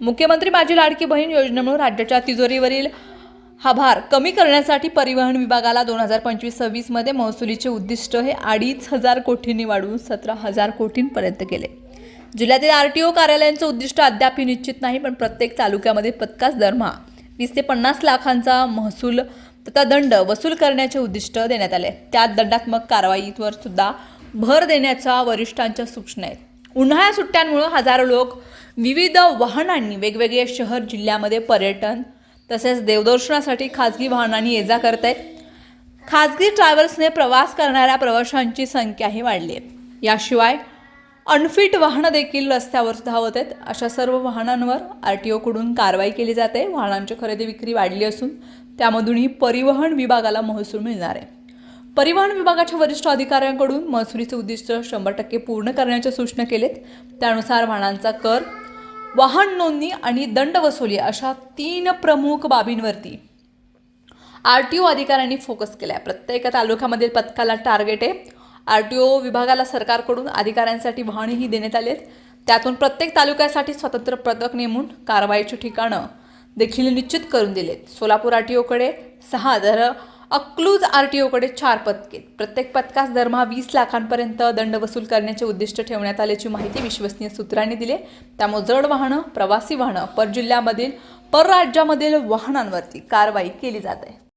मुख्यमंत्री माझी लाडकी बहीण योजनेमुळे राज्याच्या तिजोरीवरील हा भार कमी करण्यासाठी परिवहन विभागाला दोन हजार पंचवीस सव्वीसमध्ये महसुलीचे उद्दिष्ट हे अडीच हजार कोटींनी वाढवून सतरा हजार कोटींपर्यंत केले. जिल्ह्यातील आर टी ओ कार्यालयांचं उद्दिष्ट अद्याप निश्चित नाही पण प्रत्येक तालुक्यामध्ये पत्कास दरमहा वीस ते पन्नास लाखांचा महसूल तथा दंड वसूल करण्याचे उद्दिष्ट देण्यात आले. त्यात दंडात्मक कारवाईवर सुद्धा भर देण्याच्या वरिष्ठांच्या सूचना आहेत. उन्हाळ्या सुट्ट्यांमुळं हजारो लोक विविध वाहनांनी वेगवेगळे शहर जिल्ह्यामध्ये पर्यटन तसेच देवदर्शनासाठी खाजगी वाहनांनी ये जा करत आहेत खाजगी ट्रॅव्हल्सने प्रवास करणाऱ्या प्रवाशांची संख्याही वाढली आहे याशिवाय अनफिट वाहनं देखील रस्त्यावर धावत आहेत अशा सर्व वाहनांवर आर टी ओकडून कारवाई केली जाते. वाहनांची खरेदी विक्री वाढली असून त्यामधूनही परिवहन विभागाला महसूल मिळणार आहे. परिवहन विभागाच्या वरिष्ठ अधिकाऱ्यांकडून महसुलीचे उद्दिष्ट शंभर टक्के पूर्ण करण्याच्या सूचना केलेत. त्यानुसार वाहनांचा कर वाहन नोंदणी आणि दंड वसुली अशा तीन प्रमुख बाबींवरती आर टी ओ अधिकाऱ्यांनी फोकस केला आहे प्रत्येक तालुक्यामधील पथकाला टार्गेट आहे. आर टी ओ विभागाला सरकारकडून अधिकाऱ्यांसाठी वाहनेही देण्यात आली आहेत त्यातून प्रत्येक तालुक्यासाठी स्वतंत्र पथक नेमून कारवाईची ठिकाणं देखील निश्चित करून दिलेत. सोलापूर आर टी ओकडे सहा तर अक्लूज आर टी ओकडे चार पथके आहेत. प्रत्येक पथकास दरमहा वीस लाखांपर्यंत दंड वसूल करण्याचे उद्दिष्ट ठेवण्यात आल्याची माहिती विश्वसनीय सूत्रांनी दिली त्यामुळे जड वाहनं प्रवासी वाहनं पर जिल्ह्यामधील परराज्यामधील वाहनांवरती कारवाई केली जात आहे